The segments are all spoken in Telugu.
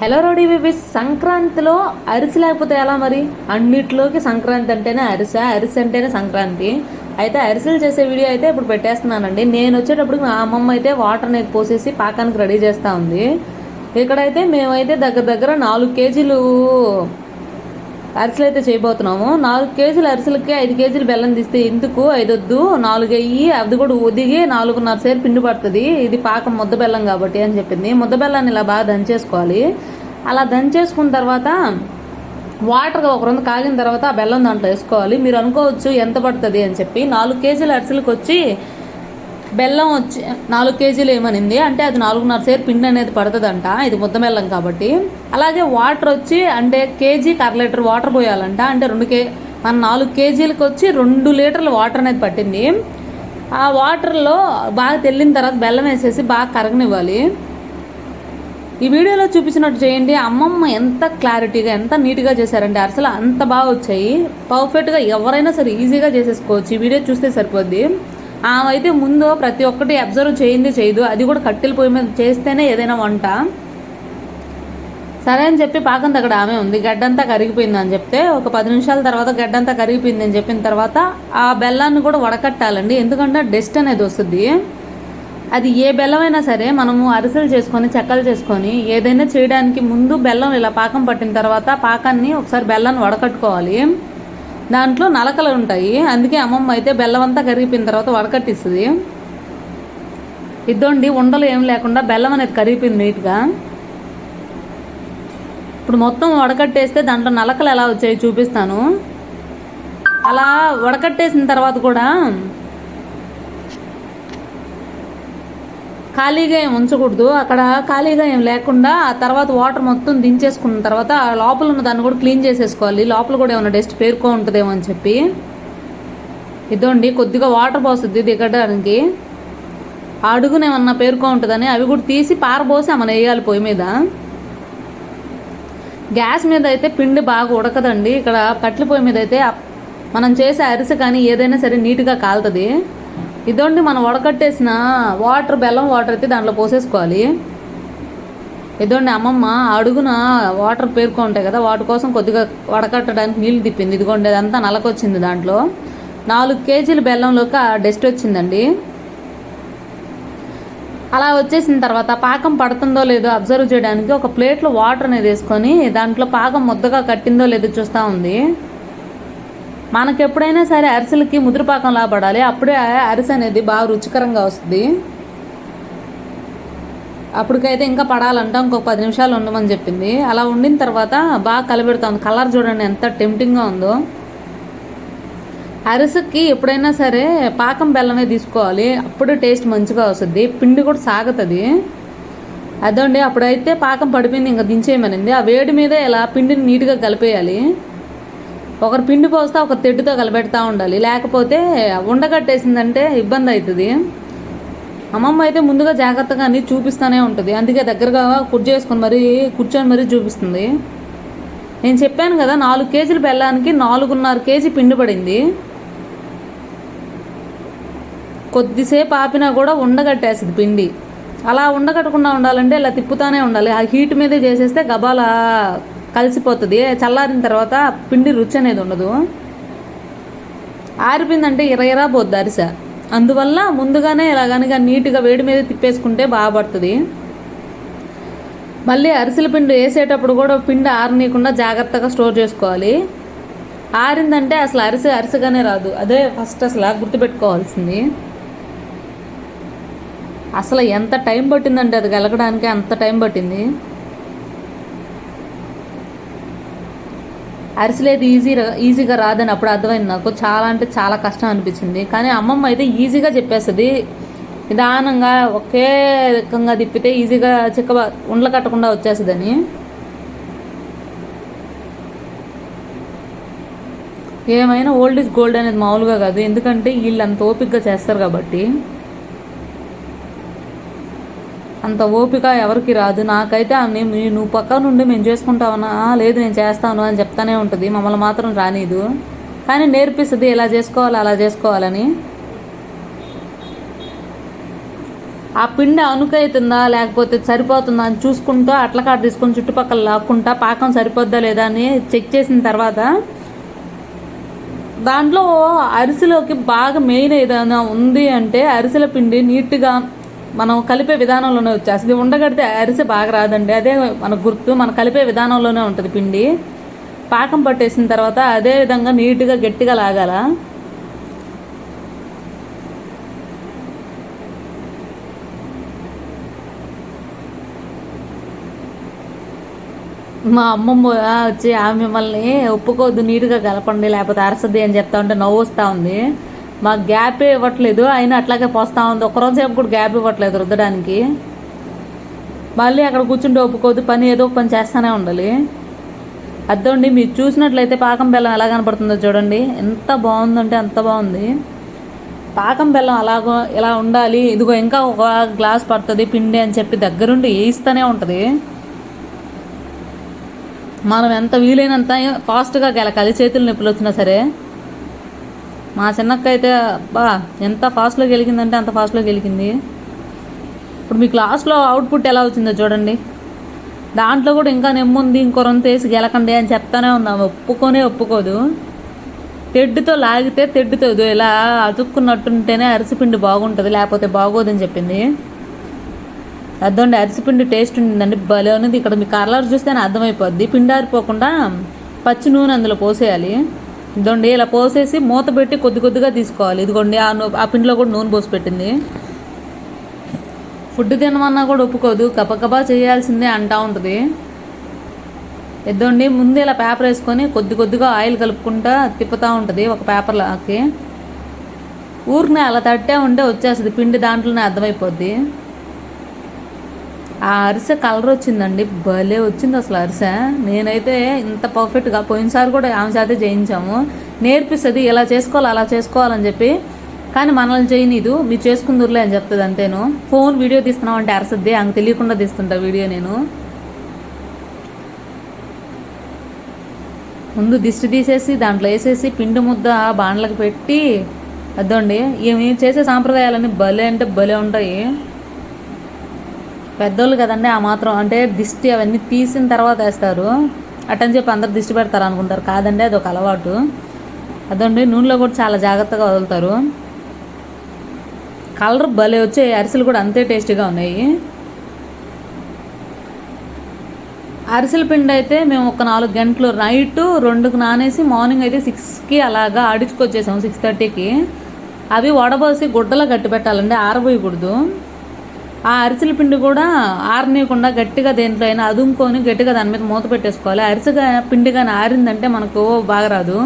హలో రోడీ బేబీస్ సంక్రాంతిలో అరిసి లేకపోతే ఎలా మరి? అన్నిట్లోకి సంక్రాంతి అంటేనే అరిస అరిసి అంటేనే సంక్రాంతి. అయితే అరిసెలు చేసే వీడియో అయితే ఇప్పుడు పెట్టేస్తున్నానండి. నేను వచ్చేటప్పుడు మా అమ్మమ్మ అయితే వాటర్ అనేది పోసేసి పాకానికి రెడీ చేస్తూ ఉంది. ఇక్కడైతే మేమైతే దగ్గర దగ్గర నాలుగు కేజీలు అరిసెలు అయితే చేయబోతున్నాము. నాలుగు కేజీలు అరిసెలకి ఐదు కేజీలు బెల్లం తీస్తే ఎందుకు? ఐదొద్దు. నాలుగు అయ్యి అది కూడా ఉదిగి నాలుగున్నర సేరు పిండి పడుతుంది. ఇది పాకం ముద్ద బెల్లం కాబట్టి అని చెప్పింది. ముద్ద బెల్లాన్ని ఇలా బాగా దంచేసుకోవాలి. అలా దంచేసుకున్న తర్వాత వాటర్గా ఒక రెండు కాగిన తర్వాత ఆ బెల్లం దాంట్లో వేసుకోవాలి. మీరు అనుకోవచ్చు ఎంత పడుతుంది అని చెప్పి నాలుగు కేజీల అరిసెలకు వచ్చి బెల్లం వచ్చి నాలుగు కేజీలు ఏమనింది? అంటే అది నాలుగున్నర సేరు పిండి అనేది పడుతుందంట. ఇది ముద్ద బెల్లం కాబట్టి. అలాగే వాటర్ వచ్చి అంటే కేజీకి అర లీటర్ వాటర్ పోయాలంట. అంటే రెండు కే మన నాలుగు కేజీలకు వచ్చి రెండు లీటర్ల వాటర్ అనేది పట్టింది. ఆ వాటర్లో బాగా తెల్లిన తర్వాత బెల్లం వేసేసి బాగా కరగనివ్వాలి. ఈ వీడియోలో చూపించినట్టు చేయండి. అమ్మమ్మ ఎంత క్లారిటీగా ఎంత నీట్గా చేశారంటే అరసలు. అంత బాగా వచ్చాయి. పర్ఫెక్ట్గా ఎవరైనా సరే ఈజీగా చేసేసుకోవచ్చు. ఈ వీడియో చూస్తే సరిపోద్ది. ఆమె అయితే ముందు ప్రతి ఒక్కటి అబ్జర్వ్ చేయింది చేయదు. అది కూడా కట్టెల పొయ్యి మీద చేస్తేనే ఏదైనా వంట. సరే అని చెప్పి పాకం దగ్గర ఆమె ఉంది. గడ్డంతా కరిగిపోయింది అని చెప్తే ఒక పది నిమిషాల తర్వాత గడ్డంతా కరిగిపోయింది అని చెప్పిన తర్వాత ఆ బెల్లాన్ని కూడా వడకట్టాలండి. ఎందుకంటే డస్ట్ అనేది వస్తుంది. అది ఏ బెల్లమైనా సరే మనము అరిసెలు చేసుకొని చెక్కలు చేసుకొని ఏదైనా చేయడానికి ముందు బెల్లం ఇలా పాకం పట్టిన తర్వాత పాకాన్ని ఒకసారి బెల్లాన్ని వడకట్టుకోవాలి. దాంట్లో నలకలు ఉంటాయి. అందుకే అమ్మమ్మ అయితే బెల్లం అంతా కరిగిపోయిన తర్వాత వడకట్టిస్తుంది ఇద్దండి ఉండలు ఏం లేకుండా బెల్లం అనేది కరిగిపోయింది నీట్గా. ఇప్పుడు మొత్తం వడకట్టేస్తే దాంట్లో నలకలు ఎలా వచ్చాయి చూపిస్తాను. అలా వడకట్టేసిన తర్వాత కూడా ఖాళీగా ఏం ఉంచకూడదు. అక్కడ ఖాళీగా ఏం లేకుండా ఆ తర్వాత వాటర్ మొత్తం దించేసుకున్న తర్వాత ఆ లోపల ఉన్న దాన్ని కూడా క్లీన్ చేసేసుకోవాలి. లోపల కూడా ఏమైనా డస్ట్ పేరుకో ఉంటుందేమో అని చెప్పి. ఇదండి కొద్దిగా వాటర్ పోస్తుంది దిగడానికి. ఆ అడుగున ఏమన్నా పేరుకో ఉంటుందని అవి కూడా తీసి పారబోసి ఆమెను వేయాలి పొయ్యి మీద. గ్యాస్ మీద అయితే పిండి బాగా ఉడకదండి. ఇక్కడ కట్ల పొయ్యి మీద అయితే మనం చేసే అరిసె కానీ ఏదైనా సరే నీట్గా కాలుతుంది. ఇదండి మనం వడకట్టేసిన వాటర్ బెల్లం వాటర్ అయితే దాంట్లో పోసేసుకోవాలి. ఇదండి అమ్మమ్మ అడుగున వాటర్ పేరుకో ఉంటాయి కదా వాటి కోసం కొద్దిగా వడకట్టడానికి నీళ్ళు తిప్పింది. ఇదిగోండి అదంతా నలకొచ్చింది దాంట్లో. నాలుగు కేజీల బెల్లంలోకి ఆ డస్ట్ వచ్చిందండి. అలా వచ్చేసిన తర్వాత పాకం పడుతుందో లేదో అబ్జర్వ్ చేయడానికి ఒక ప్లేట్లో వాటర్ అనేది వేసుకొని దాంట్లో పాకం ముద్దగా కట్టిందో లేదో చూస్తూ ఉంది. మనకు ఎప్పుడైనా సరే అరిసెలకి ముద్రపాకం లాభడాలి అప్పుడే అరిసె అనేది బాగా రుచికరంగా వస్తుంది. అప్పటికైతే ఇంకా పడాలంట. ఇంకొక పది నిమిషాలు ఉండమని చెప్పింది. అలా ఉండిన తర్వాత బాగా కలబెడుతుంది. కలర్ చూడండి ఎంత టెంప్టింగ్గా ఉందో. అరిసెకి ఎప్పుడైనా సరే పాకం బెల్లమే తీసుకోవాలి. అప్పుడు టేస్ట్ మంచిగా వస్తుంది. పిండి కూడా సాగుతుంది. అదండి అప్పుడైతే పాకం పడిపోయింది. ఇంకా దించేయమనింది. ఆ వేడి మీద ఇలా పిండిని నీట్గా కలిపేయాలి. ఒకరు పిండి పోస్తే ఒక తెడ్డుతో కలబెడతా ఉండాలి. లేకపోతే ఉండగట్టేసిందంటే ఇబ్బంది అవుతుంది. అమ్మమ్మ అయితే ముందుగా జాగ్రత్తగా అన్ని చూపిస్తూనే ఉంటుంది. అందుకే దగ్గరగా కుర్చీ వేసుకొని మరీ కూర్చొని మరీ చూపిస్తుంది. నేను చెప్పాను కదా నాలుగు కేజీలు బెల్లానికి నాలుగున్నర కేజీ పిండి పడింది. కొద్దిసేపు ఆపినా కూడా ఉండగట్టేస్తుంది పిండి. అలా ఉండగట్టకుండా ఉండాలంటే ఇలా తిప్పుతానే ఉండాలి. ఆ హీట్ మీదే చేసేస్తే గబాలా కలిసిపోతుంది. చల్లారిన తర్వాత పిండి రుచి అనేది ఉండదు. ఆరిపోయిందంటే ఇరయిరా పోద్ది అరిసె. అందువల్ల ముందుగానే ఇలా కనుక నీట్గా వేడి మీద తిప్పేసుకుంటే బాగా పడుతుంది. మళ్ళీ అరిసెల పిండి వేసేటప్పుడు కూడా పిండి ఆరనీయకుండా జాగ్రత్తగా స్టోర్ చేసుకోవాలి. ఆరిందంటే అసలు అరిసె అరిసెగానే రాదు. అదే ఫస్ట్ అసలు గుర్తుపెట్టుకోవాల్సింది. అసలు ఎంత టైం పట్టిందంటే అది కలగడానికి అంత టైం పట్టింది. అరిసెలేదు ఈజీ ఈజీగా రాదని అప్పుడు అర్థమైంది నాకు. చాలా అంటే చాలా కష్టం అనిపించింది. కానీ అమ్మమ్మ అయితే ఈజీగా చెప్పేస్తుంది. నిదానంగా ఒకే రకంగా తిప్పితే ఈజీగా చిక్క ఉండలు కట్టకుండా వచ్చేస్తుందని. ఏమైనా ఓల్డ్ ఇస్ గోల్డ్ అనేది మామూలుగా కాదు. ఎందుకంటే వీళ్ళు అంత ఓపిక్గా చేస్తారు కాబట్టి. అంత ఓపిక ఎవరికి రాదు. నాకైతే ఆమె "మీ- నువ్వు పక్క నుండి మేము చేసుకుంటావనా? లేదు నేను చేస్తాను అని చెప్తానే ఉంటుంది. మమ్మల్ని మాత్రం రానీదు. కానీ నేర్పిస్తుంది. ఇలా చేసుకోవాలి అలా చేసుకోవాలని. ఆ పిండి అనుకైతుందా లేకపోతే సరిపోతుందా అని చూసుకుంటూ అట్లకాడ తీసుకొని చుట్టుపక్కల లాక్కుంటా పాకం సరిపోద్దా లేదా అని చెక్ చేసిన తర్వాత దాంట్లో అరిసెలోకి బాగా మెయిన్ ఏదైనా ఉంది అంటే అరిసెల పిండి నీట్గా మనం కలిపే విధానంలోనే వచ్చేస్తుంది. ఉండగడితే అరిసె బాగా రాదండి. అదే మన గుర్తు మన కలిపే విధానంలోనే ఉంటుంది పిండి. పాకం పట్టేసిన తర్వాత అదే విధంగా నీట్గా గట్టిగా లాగాల. మా అమ్మమ్మ వచ్చి ఆమె మిమ్మల్ని ఒప్పుకోవద్దు నీట్గా కలపండి లేకపోతే అరసద్ది అని చెప్తా ఉంటే నవ్వు వస్తూ ఉంది. మాకు గ్యాప్ ఇవ్వట్లేదు అయినా అట్లాగే పోస్తా ఉంది. ఒకరోజు సేపు కూడా గ్యాప్ ఇవ్వట్లేదు రుద్దడానికి. మళ్ళీ అక్కడ కూర్చుంటే ఒప్పుకోవద్దు పని ఏదో ఒక పని చేస్తూనే ఉండాలి. అద్దండి మీరు చూసినట్లయితే పాకం బెల్లం ఎలా కనపడుతుందో చూడండి. ఎంత బాగుందంటే అంత బాగుంది. పాకం బెల్లం అలాగో ఇలా ఉండాలి. ఇదిగో ఇంకా ఒక గ్లాస్ పడుతుంది పిండి అని చెప్పి దగ్గరుండి వేయిస్తూనే ఉంటుంది. మనం ఎంత వీలైనంత ఫాస్ట్గా గెలకాలి చేతులు నొప్పులు వచ్చినా సరే మా చిన్నక్క అయితే బా ఎంత ఫాస్ట్లో గెలికిందంటే అంత ఫాస్ట్లో గెలికింది ఇప్పుడు మీ క్లాస్లో అవుట్పుట్ ఎలా వచ్చిందో చూడండి. దాంట్లో కూడా ఇంకా నెమ్ముంది ఇంకో రొంత వేసి గెలకండి అని చెప్తానే ఉన్నాము. ఒప్పుకొనే ఒప్పుకోదు. తెడ్డుతో లాగితే తెడ్డుతో ఇలా అతుక్కున్నట్టుంటేనే అరిసిపిండి బాగుంటుంది లేకపోతే బాగోదని చెప్పింది. అర్థండి అరిసిపిండి టేస్ట్ ఉండిందండి భలే ఉన్నది. ఇక్కడ మీ కలర్ చూస్తేనే అర్థమైపోద్ది. పిండి ఆరిపోకుండా పచ్చి నూనె అందులో పోసేయాలి. ఇదిగోండి ఇలా పోసేసి మూత పెట్టి కొద్ది కొద్దిగా తీసుకోవాలి. ఇదిగోండి ఆ నూ- ఆ పిండిలో కూడా నూనె పోసి పెట్టింది. ఫుడ్ తినమన్నా కూడా ఒప్పుకోదు. గబగబా చేయాల్సిందే అంటా ఉంటుంది. ఎద్దండి ముందు ఇలా పేపర్ వేసుకొని కొద్ది కొద్దిగా ఆయిల్ కలుపుకుంటా తిప్పుతూ ఉంటుంది ఒక పేపర్లోకి. ఊరిని అలా తట్టే ఉంటే వచ్చేస్తుంది. పిండి దాంట్లోనే అర్థమైపోద్ది. ఆ అరిసె కలర్ వచ్చిందండి. భలే వచ్చింది అసలు అరిసె. నేనైతే ఇంత పర్ఫెక్ట్గా పోయినసారి కూడా ఆమె చేతే చేయించాము. నేర్పిస్తుంది ఇలా చేసుకోవాలి అలా చేసుకోవాలని చెప్పి. కానీ మనల్ని చేయనీదు మీరు చేసుకుందరులే అని చెప్తుంది అంతేను. ఫోన్ వీడియో తీస్తున్నావు అంటే అరసద్ది ఆమె తెలియకుండా తీస్తుంటా వీడియో నేను. ముందు దిష్టి తీసేసి దాంట్లో వేసేసి పిండి ముద్ద బాండ్లకు పెట్టి అద్దండి. ఏమి చేసే సాంప్రదాయాలన్నీ భలే అంటే భలే ఉంటాయి. పెద్దోళ్ళు కదండి ఆ మాత్రం అంటే దిష్టి అవన్నీ తీసిన తర్వాత వేస్తారు. అట్టని చెప్పి అందరు దిష్టి పెడతారు అనుకుంటారు. కాదండి అది ఒక అలవాటు. అదండి నూనెలో కూడా చాలా జాగ్రత్తగా వదులుతారు. కలర్ భలే వచ్చే అరిసెలు కూడా అంతే టేస్టీగా ఉన్నాయి. అరిసెల పిండి అయితే మేము ఒక నాలుగు గంటలు నైట్ రెండుకు నానేసి మార్నింగ్ అయితే సిక్స్కి అలాగా ఆడించుకొచ్చేసాము సిక్స్ థర్టీకి. అవి వడబోసి గుడ్డలో గట్టి పెట్టాలండి ఆరబోయకూడదు. ఆ అరిసెల పిండి కూడా ఆరనీయకుండా గట్టిగా దేంట్లో అయినా అదుముకొని గట్టిగా దాని మీద మూత పెట్టేసుకోవాలి. అరిసెగా పిండి కానీ ఆరిందంటే మనకు బాగా రాదు.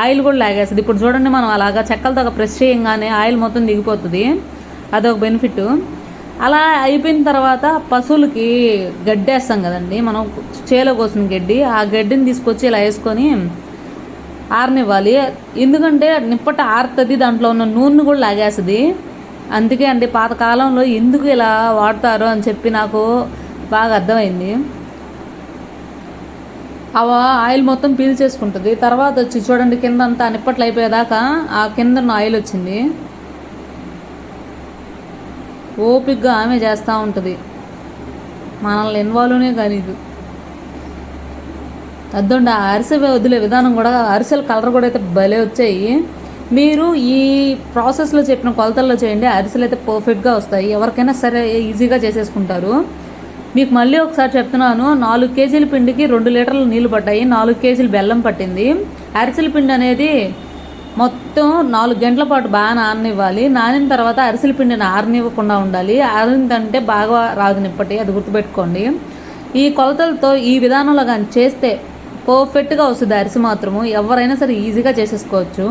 ఆయిల్ కూడా లాగేస్తుంది. ఇప్పుడు చూడండి మనం అలాగా చెక్కలతో ప్రెస్ చేయంగానే ఆయిల్ మొత్తం దిగిపోతుంది. అదొక బెనిఫిట్. అలా అయిపోయిన తర్వాత పశువులకి గడ్డి వేస్తాం కదండి. మనం చేలో కోసిన గడ్డి ఆ గడ్డిని తీసుకొచ్చి ఇలా వేసుకొని ఆరనివ్వాలి. ఎందుకంటే నిప్పట ఆరుతుంది దాంట్లో ఉన్న నూనె కూడా లాగేస్తుంది. అందుకే అండి పాతకాలంలో ఎందుకు ఇలా వాడతారు అని చెప్పి నాకు బాగా అర్థమైంది. ఆ ఆయిల్ మొత్తం పీల్చేసుకుంటుంది తర్వాత వచ్చి చూడండి కింద అంతా నిప్పట్లు అయిపోయేదాకా ఆ కింద ఆయిల్ వచ్చింది. ఓపిక్గా ఆమె చేస్తూ ఉంటుంది. మనల్ని ఇన్వాల్వ్నే కానీ ఇది అద్దండి ఆ అరిసె వదిలే విధానం కూడా అరిసెల కలర్ కూడా అయితే భలే వచ్చాయి. మీరు ఈ ప్రాసెస్లో చెప్పిన కొలతల్లో చేయండి అరిసెలు అయితే పర్ఫెక్ట్గా వస్తాయి. ఎవరికైనా సరే ఈజీగా చేసేసుకుంటారు. మీకు మళ్ళీ ఒకసారి చెప్తున్నాను నాలుగు కేజీల పిండికి రెండు లీటర్లు నీళ్ళు పడ్డాయి. నాలుగు కేజీలు బెల్లం పట్టింది. అరిసెల పిండి అనేది మొత్తం నాలుగు గంటల పాటు బాగా నాననివ్వాలి. నానిన తర్వాత అరిసెల పిండిని ఆరనివ్వకుండా ఉండాలి. ఆరిందంటే బాగా రాదు నిప్పటి అది గుర్తుపెట్టుకోండి. ఈ కొలతలతో ఈ విధానంలో కానీ చేస్తే పర్ఫెక్ట్గా వస్తుంది అరిసె మాత్రము. ఎవరైనా సరే ఈజీగా చేసేసుకోవచ్చు.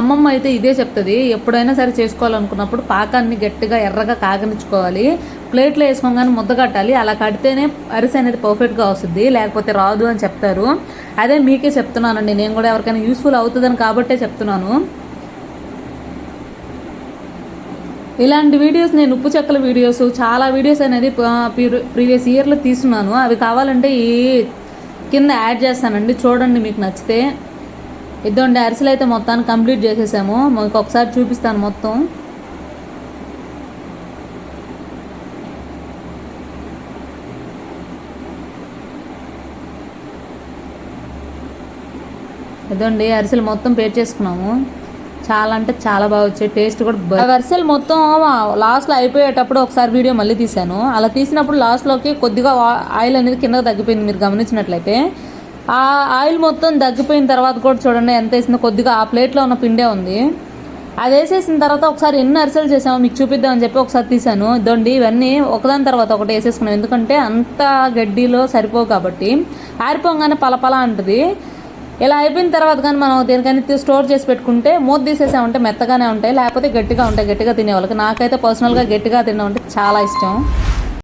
అమ్మమ్మ అయితే ఇదే చెప్తుంది ఎప్పుడైనా సరే చేసుకోవాలనుకున్నప్పుడు పాకాన్ని గట్టిగా ఎర్రగా కాగనిచ్చుకోవాలి. ప్లేట్లో వేసుకోగానే ముద్ద కట్టాలి. అలా కడితేనే అరిసె అనేది పర్ఫెక్ట్గా వస్తుంది లేకపోతే రాదు అని చెప్తారు. అదే మీకే చెప్తున్నానండి. నేను కూడా ఎవరికైనా యూస్ఫుల్ అవుతుందని కాబట్టే చెప్తున్నాను. ఇలాంటి వీడియోస్ నేను ఉప్పు చెక్కల వీడియోస్ చాలా వీడియోస్ అనేది ప్రీవియస్ ఇయర్లో తీసున్నాను అవి కావాలంటే ఈ కింద యాడ్ చేస్తానండి. చూడండి మీకు నచ్చితే. ఇద్దండి అరిసెలు అయితే మొత్తాన్ని కంప్లీట్ చేసేసాము. ఇంకొకసారి చూపిస్తాను మొత్తం. ఇదండి అరిసెలు మొత్తం పేర్చేసుకున్నాము చాలా అంటే చాలా బాగా వచ్చాయి. టేస్ట్ కూడా అరిసెలు మొత్తం లాస్ట్లో అయిపోయేటప్పుడు ఒకసారి వీడియో మళ్ళీ తీశాను. అలా తీసినప్పుడు లాస్ట్లోకి కొద్దిగా ఆయిల్ అనేది కిందకు తగ్గిపోయింది మీరు గమనించినట్లయితే. ఆ ఆయిల్ మొత్తం తగ్గిపోయిన తర్వాత కూడా చూడండి ఎంత వేసిందో. కొద్దిగా ఆ ప్లేట్లో ఉన్న పిండే ఉంది. అది వేసేసిన తర్వాత ఒకసారి ఎన్ని అరిసెలు చేసామో మీకు చూపిద్దామని చెప్పి ఒకసారి తీసాను ఇదండి ఇవన్నీ ఒకదాని తర్వాత ఒకటి వేసేసుకున్నాం. ఎందుకంటే అంత గడ్డిలో సరిపోవు కాబట్టి. ఆరిపోగానే పలపల అంటుంది. ఇలా అయిపోయిన తర్వాత కానీ మనం దేనికైనా స్టోర్ చేసి పెట్టుకుంటే మూత తీసేసామంటే మెత్తగానే ఉంటాయి. లేకపోతే గట్టిగా ఉంటాయి. గట్టిగా తినే వాళ్ళకి నాకైతే పర్సనల్గా గట్టిగా తినడం అంటే చాలా ఇష్టం.